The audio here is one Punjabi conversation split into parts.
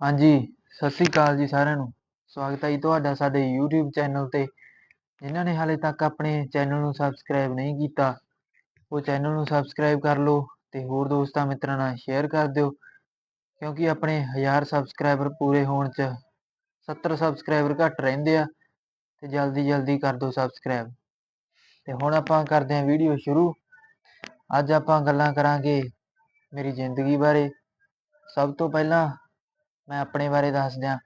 ਹਾਂਜੀ, ਸਤਿ ਸ੍ਰੀ ਅਕਾਲ ਜੀ ਸਾਰਿਆਂ ਨੂੰ। ਸਵਾਗਤ ਹੈ ਜੀ ਤੁਹਾਡਾ ਸਾਡੇ YouTube ਚੈਨਲ ਤੇ। ਜਿਨ੍ਹਾਂ ਨੇ ਹਾਲੇ ਤੱਕ ਆਪਣੇ ਚੈਨਲ ਨੂੰ ਸਬਸਕ੍ਰਾਈਬ ਨਹੀਂ ਕੀਤਾ, ਉਹ ਚੈਨਲ ਨੂੰ ਸਬਸਕ੍ਰਾਈਬ ਕਰ ਲਓ ਤੇ ਹੋਰ ਦੋਸਤਾਂ ਮਿੱਤਰਾਂ ਨਾਲ ਸ਼ੇਅਰ ਕਰ ਦਿਓ। ਕਿਉਂਕਿ ਆਪਣੇ 1000 ਸਬਸਕ੍ਰਾਈਬਰ ਪੂਰੇ ਹੋਣ 'ਚ 70 ਸਬਸਕ੍ਰਾਈਬਰ ਘੱਟ ਰਹਿੰਦੇ ਆ ਤੇ ਜਲਦੀ ਜਲਦੀ ਕਰ ਦਿਓ ਸਬਸਕ੍ਰਾਈਬ ਤੇ ਹੁਣ ਆਪਾਂ ਕਰਦੇ ਹਾਂ ਵੀਡੀਓ ਸ਼ੁਰੂ। ਅੱਜ ਆਪਾਂ ਗੱਲਾਂ ਕਰਾਂਗੇ ਮੇਰੀ ਜ਼ਿੰਦਗੀ ਬਾਰੇ। ਸਭ ਤੋਂ ਪਹਿਲਾਂ ਮੈਂ ਆਪਣੇ ਬਾਰੇ ਦੱਸ ਦਿਆਂ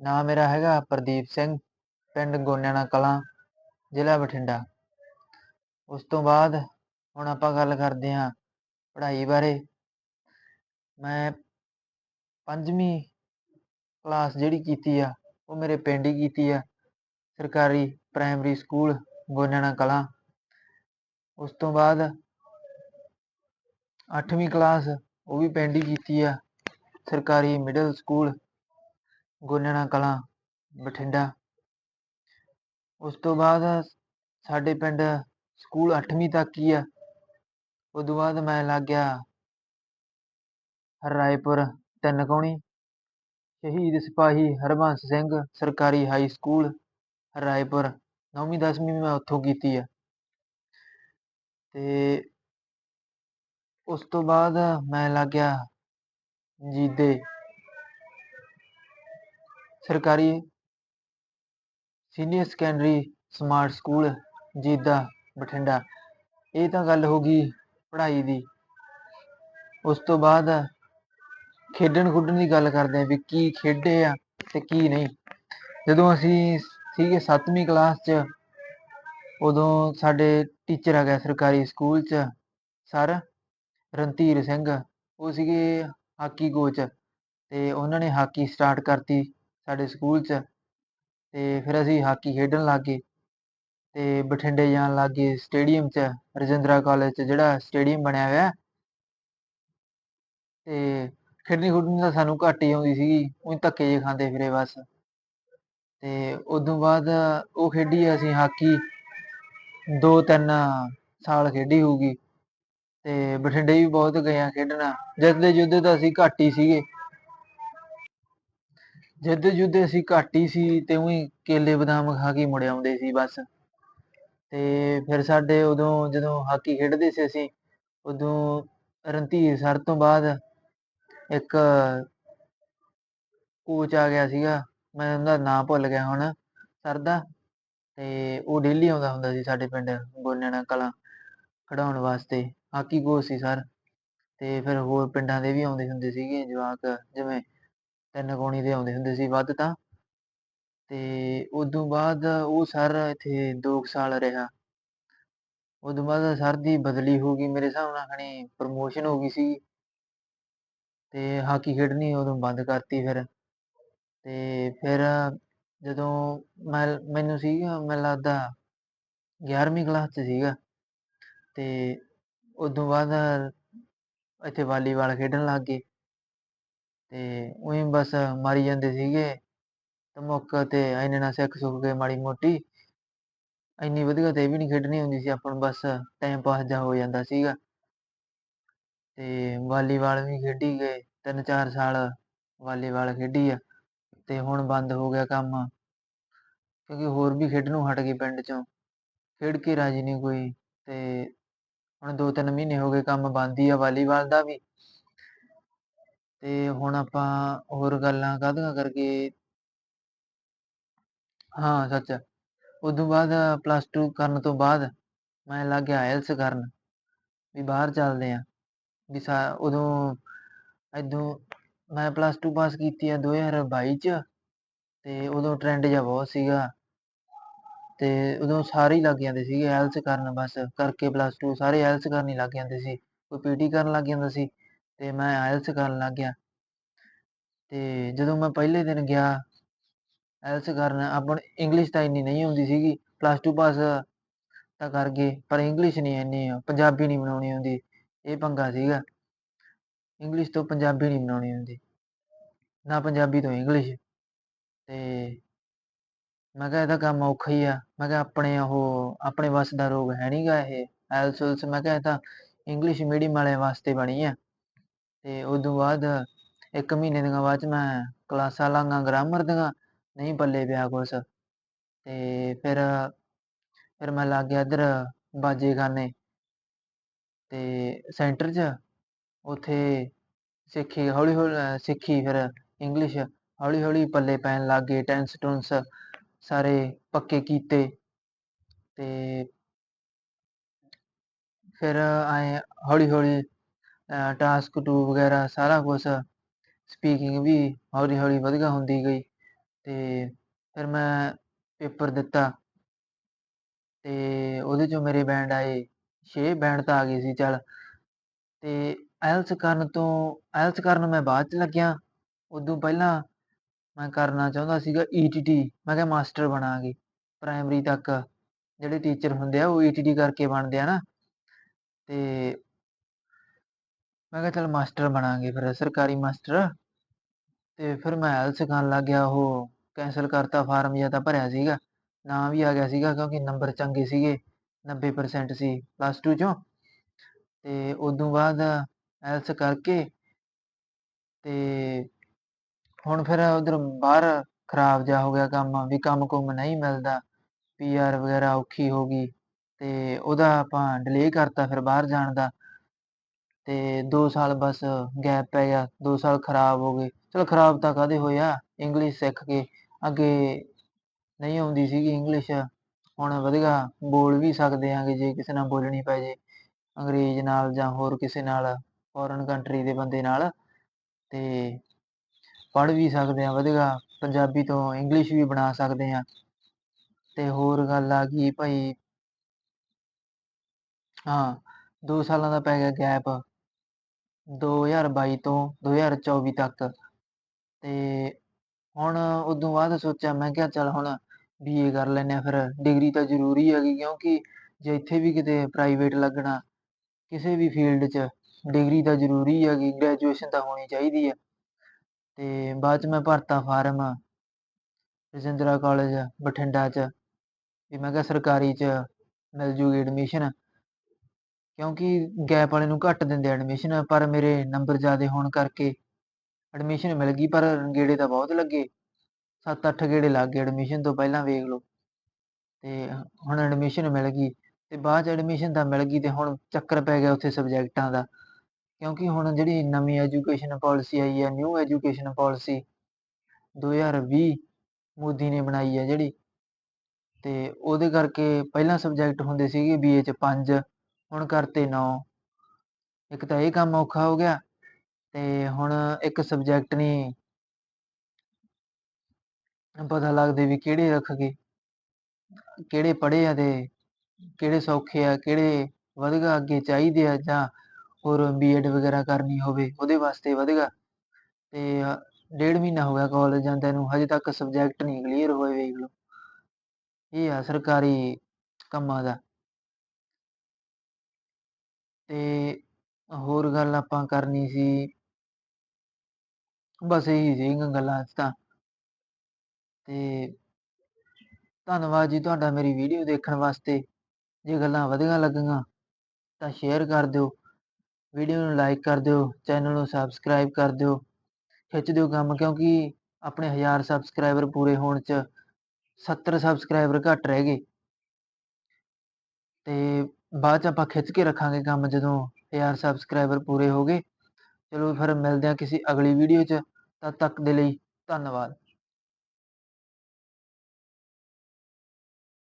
ਨਾਮ ਮੇਰਾ ਹੈਗਾ ਪ੍ਰਦੀਪ ਸਿੰਘ, ਪਿੰਡ ਗੋਨਿਆਣਾ ਕਲਾਂ, ਜ਼ਿਲ੍ਹਾ ਬਠਿੰਡਾ। ਉਸ ਤੋਂ ਬਾਅਦ ਹੁਣ ਆਪਾਂ ਗੱਲ ਕਰਦੇ ਹਾਂ ਪੜ੍ਹਾਈ ਬਾਰੇ। ਮੈਂ ਪੰਜਵੀਂ ਕਲਾਸ ਜਿਹੜੀ ਕੀਤੀ ਆ, ਉਹ ਮੇਰੇ ਪਿੰਡ ਹੀ ਕੀਤੀ ਆ, ਸਰਕਾਰੀ ਪ੍ਰਾਇਮਰੀ ਸਕੂਲ ਗੋਨਿਆਣਾ ਕਲਾਂ। ਉਸ ਤੋਂ ਬਾਅਦ ਅੱਠਵੀਂ ਕਲਾਸ ਉਹ ਵੀ ਪਿੰਡ ਹੀ ਕੀਤੀ ਆ ਸਰਕਾਰੀ ਮਿਡਲ ਸਕੂਲ ਗੋਨਿਆਣਾ ਕਲਾਂ, ਬਠਿੰਡਾ। ਉਸ ਤੋਂ ਬਾਅਦ ਸਾਡੇ ਪਿੰਡ ਸਕੂਲ 8ਵੀਂ ਤੱਕ ਹੀ ਆ। ਤੋਂ ਬਾਅਦ ਮੈਂ ਲੱਗ ਗਿਆ ਰਾਏਪੁਰ ਤਿੰਨ ਕੌਣੀ। ਸ਼ਹੀਦ ਸਿਪਾਹੀ ਹਰਬੰਸ ਸਿੰਘ ਸਰਕਾਰੀ ਹਾਈ ਸਕੂਲ ਰਾਏਪੁਰ। ਨੌਵੀਂ, ਦਸਵੀਂ ਮੈਂ ਉੱਥੋਂ ਕੀਤੀ ਆ। ਤੇ ਉਸ ਤੋਂ ਬਾਅਦ ਮੈਂ ਲੱਗ ਗਿਆ ਜੀਦੇ ਸਰਕਾਰੀ ਸੀਨੀਅਰ ਸੈਕੰਡਰੀ ਸਮਾਰਟ ਸਕੂਲ ਜੀਦਾ ਬਠਿੰਡਾ। ਇਹ ਤਾਂ ਗੱਲ ਹੋ ਗਈ ਪੜ੍ਹਾਈ ਦੀ। ਉਸ ਤੋਂ ਬਾਅਦ ਖੇਡਣ ਖੁੱਡਣ ਦੀ ਗੱਲ ਕਰਦੇ ਆ ਵੀ ਕੀ ਖੇਡੇ ਆ ਤੇ ਕੀ ਨਹੀਂ। ਜਦੋਂ ਅਸੀਂ ਸੀਗੇ 7ਵੀਂ ਕਲਾਸ 'ਚ, ਉਦੋਂ ਸਾਡੇ ਟੀਚਰ ਆ ਗਿਆ ਸਰਕਾਰੀ ਸਕੂਲ 'ਚ, ਸਰ ਰਣਧੀਰ ਸਿੰਘ। ਉਹ ਸੀਗੇ ਹਾਕੀ ਕੋਚ ਤੇ ਉਹਨਾਂ ਨੇ ਹਾਕੀ ਸਟਾਰਟ ਕਰਤੀ ਸਾਡੇ ਸਕੂਲ 'ਚ ਤੇ ਫਿਰ ਅਸੀਂ ਹਾਕੀ ਖੇਡਣ ਲੱਗ ਗਏ ਤੇ ਬਠਿੰਡੇ ਜਾਣ ਲੱਗ ਗਏ ਸਟੇਡੀਅਮ 'ਚ, ਰਜਿੰਦਰਾ ਕਾਲਜ 'ਚ ਜਿਹੜਾ ਸਟੇਡੀਅਮ ਬਣਿਆ ਹੋਇਆ। ਤੇ ਖੇਡਣੀ ਖੁੱਡਣੀ ਤਾਂ ਸਾਨੂੰ ਘੱਟ ਹੀ ਆਉਂਦੀ ਸੀਗੀ, ਉਹੀ ਧੱਕੇ ਜਿਹੇ ਖਾਂਦੇ ਫਿਰੇ ਬਸ। ਤੇ ਉਦੋਂ ਬਾਅਦ ਉਹ ਖੇਡੀ ਅਸੀਂ ਹਾਕੀ, ਦੋ ਤਿੰਨ ਸਾਲ ਖੇਡੀ ਹੋਊਗੀ। ਤੇ ਬਠਿੰਡੇ ਵੀ ਬਹੁਤ ਗਏ ਆ ਖੇਡਣਾ। ਜਿੱਤਦੇ ਜੁੱਦੇ ਤਾਂ ਅਸੀਂ ਘੱਟ ਹੀ ਸੀਗੇ। ਜਿੱਦੇ ਜੁੱਦੇ ਅਸੀਂ ਘੱਟ ਹੀ ਸੀ ਤੇ ਉਹੀ ਕੇਲੇ ਬਦਾਮ ਖਾ ਕੇ ਮੁੜ ਆਉਂਦੇ ਸੀ ਬਸ। ਤੇ ਫਿਰ ਸਾਡੇ ਉਦੋਂ ਜਦੋਂ ਹਾਕੀ ਖੇਡਦੇ ਸੀ ਅਸੀਂ, ਉਦੋਂ ਰਣਧੀਰ ਸਰ ਤੋਂ ਬਾਅਦ ਇੱਕ ਕੋਚ ਆ ਗਿਆ ਸੀਗਾ, ਮੈਂ ਉਹਦਾ ਨਾਂ ਭੁੱਲ ਗਿਆ ਹੁਣ, ਸਰ ਦਾ। ਤੇ ਉਹ ਡੇਲੀ ਆਉਂਦਾ ਹੁੰਦਾ ਸੀ ਸਾਡੇ ਪਿੰਡ ਗੋਨਿਆਣਾ ਕਲਾਂ ਖਿਡਾਉਣ ਵਾਸਤੇ। ਹਾਕੀ ਕੋਚ ਸੀ ਸਰ ਤੇ ਫਿਰ ਹੋਰ ਪਿੰਡਾਂ ਦੇ ਵੀ ਆਉਂਦੇ ਹੁੰਦੇ ਸੀਗੇ ਜਵਾਕ, ਜਿਵੇਂ ਤਿੰਨ ਕੋਣੀ ਦੇ ਆਉਂਦੇ ਹੁੰਦੇ ਸੀ ਵੱਧ ਤਾਂ। ਤੇ ਉਦੋਂ ਬਾਅਦ ਉਹ ਸਰ ਇੱਥੇ 2 ਸਾਲ ਰਿਹਾ। ਉਦੋਂ ਬਾਅਦ ਸਰ ਦੀ ਬਦਲੀ ਹੋ ਗਈ ਮੇਰੇ ਹਿਸਾਬ ਨਾਲ ਖਣੀ ਪ੍ਰਮੋਸ਼ਨ ਹੋ ਗਈ ਸੀ। ਤੇ ਹਾਕੀ ਖੇਡਣੀ ਉਦੋਂ ਬੰਦ ਕਰਤੀ ਫਿਰ। ਤੇ ਫਿਰ ਜਦੋਂ ਮੈਂ, ਮੈਨੂੰ ਸੀਗਾ, ਮੈਨੂੰ ਲੱਗਦਾ 11ਵੀਂ ਕਲਾਸ 'ਚ ਸੀਗਾ। ਤੇ ਉਦੋਂ ਬਾਅਦ ਇੱਥੇ ਵਾਲੀਬਾਲ ਖੇਡਣ ਲੱਗ ਗਏ ਤੇ ਉਹੀ ਬਸ ਮਾਰੀ ਜਾਂਦੇ ਸੀਗੇ ਤੇ ਤੇ ਇੰਨੇ ਨਾਲ ਸਿੱਖ ਸੁੱਖ ਗਏ ਮਾੜੀ ਮੋਟੀ। ਇੰਨੀ ਵਧੀਆ ਤੇ ਵੀ ਨਹੀਂ ਖੇਡਣੀ ਹੁੰਦੀ ਸੀ, ਆਪਾਂ ਨੂੰ ਬਸ ਟਾਈਮ ਪਾਸ ਜਾ ਹੋ ਜਾਂਦਾ ਸੀਗਾ। ਤੇ ਵਾਲੀਬਾਲ ਵੀ ਖੇਡੀ ਗਏ ਤਿੰਨ ਚਾਰ ਸਾਲ ਵਾਲੀਬਾਲ ਖੇਡੀ ਆ ਤੇ ਹੁਣ ਬੰਦ ਹੋ ਗਿਆ ਕੰਮ। ਕਿਉਂਕਿ ਹੋਰ ਵੀ ਖੇਡਣੋਂ ਹਟ ਗਏ ਪਿੰਡ ਚੋਂ। ਖੇਡ ਕੇ ਰਾਜੀ ਨਹੀਂ ਕੋਈ ਤੇ ਹੁਣ ਦੋ ਤਿੰਨ ਮਹੀਨੇ ਹੋ ਗਏ ਕੰਮ ਬੰਦ ਹੀ ਆ ਵਾਲੀਬਾਲ ਦਾ ਵੀ। ਤੇ ਹੁਣ ਆਪਾਂ ਹੋਰ ਗੱਲਾਂ ਕਾਹਦੀਆਂ ਕਰਕੇ? ਹਾਂ, ਸੱਚ। ਉਦੋਂ ਬਾਅਦ ਪਲੱਸ 2 ਕਰਨ ਤੋਂ ਬਾਅਦ ਮੈਂ ਲੱਗ ਗਿਆ ਆਇਲਸ ਕਰਨ ਵੀ ਬਾਹਰ ਚੱਲਦੇ ਆ ਵੀ ਸਾ, ਉਦੋਂ ਇਦੋਂ ਮੈਂ ਪਲੱਸ 2 ਪਾਸ ਕੀਤੀ ਆ 2022 ਚ ਤੇ ਉਦੋਂ ਟਰੈਂਡ ਜਿਹਾ ਬਹੁਤ ਸੀਗਾ। ਤੇ ਉਦੋਂ ਸਾਰੇ ਹੀ ਲੱਗ ਜਾਂਦੇ ਸੀਗੇ ਆਇਲਸ ਕਰਨ ਬਸ, ਕਰਕੇ ਪਲੱਸ 2 ਸਾਰੇ ਆਇਲਸ ਕਰਨ ਹੀ ਲੱਗ ਜਾਂਦੇ ਸੀ, ਕੋਈ ਪੀਟੀ ਕਰਨ ਲੱਗ ਜਾਂਦਾ ਸੀ ਤੇ ਮੈਂ ਆਇਲਸ ਕਰਨ ਲੱਗ ਗਿਆ। ਤੇ ਜਦੋਂ ਮੈਂ ਪਹਿਲੇ ਦਿਨ ਗਿਆ ਆਇਲਸ ਕਰਨ ਆਪਾਂ ਇੰਗਲਿਸ਼ ਤਾਂ ਇੰਨੀ ਨਹੀਂ ਆਉਂਦੀ ਸੀਗੀ ਪਲੱਸ 2 ਪਾਸ ਤਾਂ ਕਰ ਗਏ, ਪਰ ਇੰਗਲਿਸ਼ ਨਹੀਂ ਇੰਨੀ, ਪੰਜਾਬੀ ਨਹੀਂ ਬਣਾਉਣੀ ਹੁੰਦੀ ਇਹ ਪੰਗਾ ਸੀਗਾ। ਇੰਗਲਿਸ਼ ਤੋਂ ਪੰਜਾਬੀ ਨਹੀਂ ਬਣਾਉਣੀ ਹੁੰਦੀ ਨਾ ਪੰਜਾਬੀ ਤੋਂ ਇੰਗਲਿਸ਼ ਤੇ ਮੈਂ ਕਿਹਾ ਇਹਦਾ ਕੰਮ ਔਖਾ ਹੀ ਆ। ਮੈਂ ਕਿਹਾ ਆਪਣੇ ਉਹ, ਆਪਣੇ ਵੱਸ ਦਾ ਰੋਗ ਹੈ ਨਹੀਂਗਾ ਇਹ। ਐਲਸੁਲਸ ਮੈਂ ਕਿਹਾ ਇਹ ਤਾਂ ਇੰਗਲਿਸ਼ ਮੀਡੀਅਮ ਵਾਲਿਆਂ ਵਾਸਤੇ ਬਣੀ ਆ। ਤੇ ਉਦੋਂ ਬਾਅਦ ਇੱਕ ਮਹੀਨੇ ਦੀਆਂ ਬਾਅਦ 'ਚ ਮੈਂ ਕਲਾਸਾਂ ਲਾਈਆਂ ਗ੍ਰਾਮਰ ਦੀਆਂ, ਨਹੀਂ ਪੱਲੇ ਪਿਆ ਕੁਛ। ਤੇ ਫਿਰ ਫਿਰ ਮੈਂ ਲੱਗ ਗਿਆ ਇੱਧਰ ਬਾਜੇਖਾਨੇ। ਤੇ ਸੈਂਟਰ 'ਚ ਉੱਥੇ ਸਿੱਖੀ ਹੌਲੀ ਹੌਲੀ ਸਿੱਖੀ ਫਿਰ ਇੰਗਲਿਸ਼ ਹੌਲੀ ਹੌਲੀ ਪੱਲੇ ਪੈਣ ਲੱਗ ਗਏ ਟੈਂਸ ਟੁੰਸ ਸਾਰੇ ਪੱਕੇ ਕੀਤੇ ਤੇ ਫਿਰ ਆਏ ਹੌਲੀ ਹੌਲੀ ਟਾਸਕ ਟੂ ਵਗੈਰਾ ਸਾਰਾ ਕੁਛ ਸਪੀਕਿੰਗ ਵੀ ਹੌਲੀ ਹੌਲੀ ਵਧੀਆ ਹੁੰਦੀ ਗਈ ਤੇ ਫਿਰ ਮੈਂ ਪੇਪਰ ਦਿੱਤਾ ਤੇ ਉਹਦੇ 'ਚੋਂ ਮੇਰੇ ਬੈਂਡ ਆਏ, ਛੇ ਬੈਂਡ ਤਾਂ ਆ ਗਏ ਸੀ, ਚੱਲ ਤੇ ਆਇਲਸ ਕਰਨ ਤੋਂ ਆਇਲਸ ਕਰਨ ਮੈਂ ਬਾਅਦ 'ਚ ਲੱਗਿਆ, ਉਦੋਂ ਪਹਿਲਾਂ ਮੈਂ ਕਰਨਾ ਚਾਹੁੰਦਾ ਸੀਗਾ ਈ.ਟੀ.ਟੀ ਮੈਂ ਕਿਹਾ ਮਾਸਟਰ ਬਣਾਂਗੇ ਪ੍ਰਾਇਮਰੀ ਤੱਕ। ਜਿਹੜੇ ਟੀਚਰ ਹੁੰਦੇ ਆ, ਉਹ ਈ.ਟੀ.ਟੀ ਕਰਕੇ ਬਣਦੇ ਆ ਨਾ। ਤੇ ਮੈਂ ਕਿਹਾ ਚੱਲ ਮਾਸਟਰ ਬਣਾਂਗੇ ਫਿਰ, ਸਰਕਾਰੀ ਮਾਸਟਰ। ਤੇ ਫਿਰ ਮੈਂ ਆਇਲਸ ਕਰਨ ਲੱਗ ਗਿਆ, ਉਹ ਕੈਂਸਲ ਕਰਤਾ ਫਾਰਮ ਜਿਹਾ ਤਾਂ ਭਰਿਆ ਸੀਗਾ। ਨਾਂ ਵੀ ਆ ਗਿਆ ਸੀਗਾ, ਕਿਉਂਕਿ ਨੰਬਰ ਚੰਗੇ ਸੀਗੇ 90% ਸੀ ਪਲੱਸ 2 ਚੋਂ। ਤੇ ਉਦੋਂ ਬਾਅਦ ਐਲਸ ਕਰਕੇ ਤੇ ਹੁਣ ਫਿਰ ਉਧਰ ਬਾਹਰ ਖਰਾਬ ਜਿਹਾ ਹੋ ਗਿਆ ਕੰਮ, ਵੀ ਕੰਮ ਕੁਮ ਨਹੀਂ ਮਿਲਦਾ ਪੀ.ਆਰ ਵਗੈਰਾ ਔਖੀ ਹੋ ਗਈ ਤੇ ਉਹਦਾ ਆਪਾਂ ਡਿਲੇ ਕਰਤਾ ਫਿਰ ਬਾਹਰ ਜਾਣ ਦਾ ਤੇ 2 ਸਾਲ ਬਸ ਗੈਪ ਪੈ ਗਿਆ 2 ਸਾਲ ਖਰਾਬ ਹੋ ਗਏ। ਚਲੋ ਖਰਾਬ ਤਾਂ ਕਾਹਦੇ ਹੋਏ ਇੰਗਲਿਸ਼ ਸਿੱਖ ਕੇ ਅੱਗੇ ਨਹੀਂ ਆਉਂਦੀ ਸੀਗੀ ਇੰਗਲਿਸ਼ ਹੁਣ ਵਧੀਆ ਬੋਲ ਵੀ ਸਕਦੇ ਆਂਗੇ ਜੇ ਕਿਸੇ ਨਾਲ ਬੋਲਣੀ ਪੈ ਜੇ, ਅੰਗਰੇਜ਼ ਨਾਲ ਜਾਂ ਹੋਰ ਕਿਸੇ ਨਾਲ ਫੋਰਨ ਕੰਟਰੀ ਦੇ ਬੰਦੇ ਨਾਲ ਤੇ ਪੜ੍ਹ ਵੀ ਸਕਦੇ ਹਾਂ, ਵਧੀਆ ਪੰਜਾਬੀ ਤੋਂ ਇੰਗਲਿਸ਼ ਵੀ ਬਣਾ ਸਕਦੇ ਹਾਂ। ਤੇ ਹੋਰ ਗੱਲ ਆ ਗਈ ਭਾਈ, ਹਾਂ 2 ਸਾਲਾਂ ਦਾ ਪੈ ਗਿਆ ਗੈਪ 2022 ਤੋਂ 2024 ਤੱਕ। ਤੇ ਹੁਣ ਉਦੋਂ ਬਾਅਦ ਸੋਚਿਆ, ਮੈਂ ਕਿਹਾ ਚੱਲ ਹੁਣ ਬੀਏ ਕਰ ਲੈਂਦੇ ਆ ਫਿਰ ਡਿਗਰੀ ਤਾਂ ਜ਼ਰੂਰੀ ਹੈਗੀ, ਕਿਉਂਕਿ ਜੇ ਇੱਥੇ ਵੀ ਕਿਤੇ ਪ੍ਰਾਈਵੇਟ ਲੱਗਣਾ, ਕਿਸੇ ਵੀ ਫੀਲਡ 'ਚ ਡਿਗਰੀ ਤਾਂ ਜ਼ਰੂਰੀ ਹੈਗੀ ਗ੍ਰੈਜੂਏਸ਼ਨ ਤਾਂ ਹੋਣੀ ਚਾਹੀਦੀ ਹੈ। ਤੇ ਬਾਅਦ 'ਚ ਮੈਂ ਭਰਤਾ ਫਾਰਮ ਰਜਿੰਦਰਾ ਕਾਲਜ ਬਠਿੰਡਾ 'ਚ, ਵੀ ਮੈਂ ਕਿਹਾ ਸਰਕਾਰੀ 'ਚ ਮਿਲ ਜੂਗੀ ਐਡਮਿਸ਼ਨ ਕਿਉਂਕਿ ਗੈਪ ਵਾਲੇ ਨੂੰ ਘੱਟ ਦਿੰਦੇ ਐਡਮਿਸ਼ਨ ਪਰ ਮੇਰੇ ਨੰਬਰ ਜ਼ਿਆਦਾ ਹੋਣ ਕਰਕੇ ਐਡਮਿਸ਼ਨ ਮਿਲ ਗਈ, ਪਰ ਗੇੜੇ ਤਾਂ ਬਹੁਤ ਲੱਗੇ। 7-8 ਗੇੜੇ ਲੱਗ ਗਏ ਐਡਮਿਸ਼ਨ ਤੋਂ ਪਹਿਲਾਂ ਵੇਖ ਲਓ। ਤੇ ਹੁਣ ਐਡਮਿਸ਼ਨ ਮਿਲ ਗਈ ਤੇ ਬਾਅਦ 'ਚ ਐਡਮਿਸ਼ਨ ਤਾਂ ਮਿਲ ਗਈ ਤੇ ਹੁਣ ਚੱਕਰ ਪੈ ਗਿਆ ਉੱਥੇ ਸਬਜੈਕਟਾਂ ਦਾ। ਕਿਉਂਕਿ ਹੁਣ ਜਿਹੜੀ ਨਵੀਂ ਐਜੂਕੇਸ਼ਨ ਪਾਲਿਸੀ ਆਈ ਹੈ ਨਿਊ ਐਜੂਕੇਸ਼ਨ ਪਾਲਿਸੀ 2020 ਮੋਦੀ ਨੇ ਬਣਾਈ ਹੈ ਜਿਹੜੀ ਤੇ ਉਹਦੇ ਕਰਕੇ ਪਹਿਲਾਂ ਸਬਜੈਕਟ ਹੁੰਦੇ ਸੀਗੇ ਬੀਏ 'ਚ 5 ਹੁਣ ਕਰਤੇ 9 ਇੱਕ ਤਾਂ ਇਹ ਕੰਮ ਔਖਾ ਹੋ ਗਿਆ ਤੇ ਹੁਣ ਇੱਕ ਸਬਜੈਕਟ ਨਹੀਂ ਪਤਾ ਲੱਗਦੇ ਵੀ ਕਿਹੜੇ ਰੱਖ ਗਏ, ਕਿਹੜੇ ਪੜ੍ਹੇ ਆ ਤੇ ਕਿਹੜੇ ਸੌਖੇ ਆ, ਕਿਹੜੇ ਵਧੀਆ ਅੱਗੇ ਚਾਹੀਦੇ ਆ ਜਾਂ ਹੋਰ ਬੀਐਡ ਵਗੈਰਾ ਕਰਨੀ ਹੋਵੇ, ਉਹਦੇ ਵਾਸਤੇ ਵਧੀਆ ਅਤੇ ਡੇਢ ਮਹੀਨਾ ਹੋ ਗਿਆ ਕਾਲਜ ਜਾਂਦਿਆਂ ਨੂੰ, ਹਜੇ ਤੱਕ ਸਬਜੈਕਟ ਨਹੀਂ ਕਲੀਅਰ ਹੋਏ, ਵੇਖ ਲਓ। ਇਹ ਆ ਸਰਕਾਰੀ ਕੰਮਾਂ ਦਾ। ਤੇ ਹੋਰ ਗੱਲ ਆਪਾਂ ਕਰਨੀ ਸੀ, ਬਸ ਇਹੀ ਸੀਗੀਆਂ ਗੱਲਾਂ ਅੱਜ ਤਾਂ। ਤੇ ਧੰਨਵਾਦ ਜੀ ਤੁਹਾਡਾ ਮੇਰੀ ਵੀਡੀਓ ਦੇਖਣ ਵਾਸਤੇ। ਜੇ ਗੱਲਾਂ ਵਧੀਆ ਲੱਗੀਆਂ, ਤਾਂ ਸ਼ੇਅਰ ਕਰ ਦਿਓ। ਵੀਡੀਓ ਨੂੰ ਲਾਈਕ ਕਰ ਦਿਓ ਚੈਨਲ ਨੂੰ ਸਬਸਕ੍ਰਾਈਬ ਕਰ ਦਿਓ, ਖਿੱਚ ਦਿਓ ਕੰਮ ਕਿਉਂਕਿ ਆਪਣੇ 1000 ਸਬਸਕ੍ਰਾਈਬਰ ਪੂਰੇ ਹੋਣ 'ਚ 70 ਸਬਸਕ੍ਰਾਈਬਰ ਘੱਟ ਰਹਿ ਗਏ। ਤੇ ਬਾਅਦ 'ਚ ਆਪਾਂ ਖਿੱਚ ਕੇ ਰੱਖਾਂਗੇ ਕੰਮ ਜਦੋਂ 1000 ਸਬਸਕ੍ਰਾਈਬਰ ਪੂਰੇ ਹੋ ਗਏ। ਚਲੋ ਫਿਰ ਮਿਲਦੇ ਹਾਂ ਕਿਸੇ ਅਗਲੀ ਵੀਡੀਓ 'ਚ, ਤਦ ਤੱਕ ਦੇ ਲਈ ਧੰਨਵਾਦ।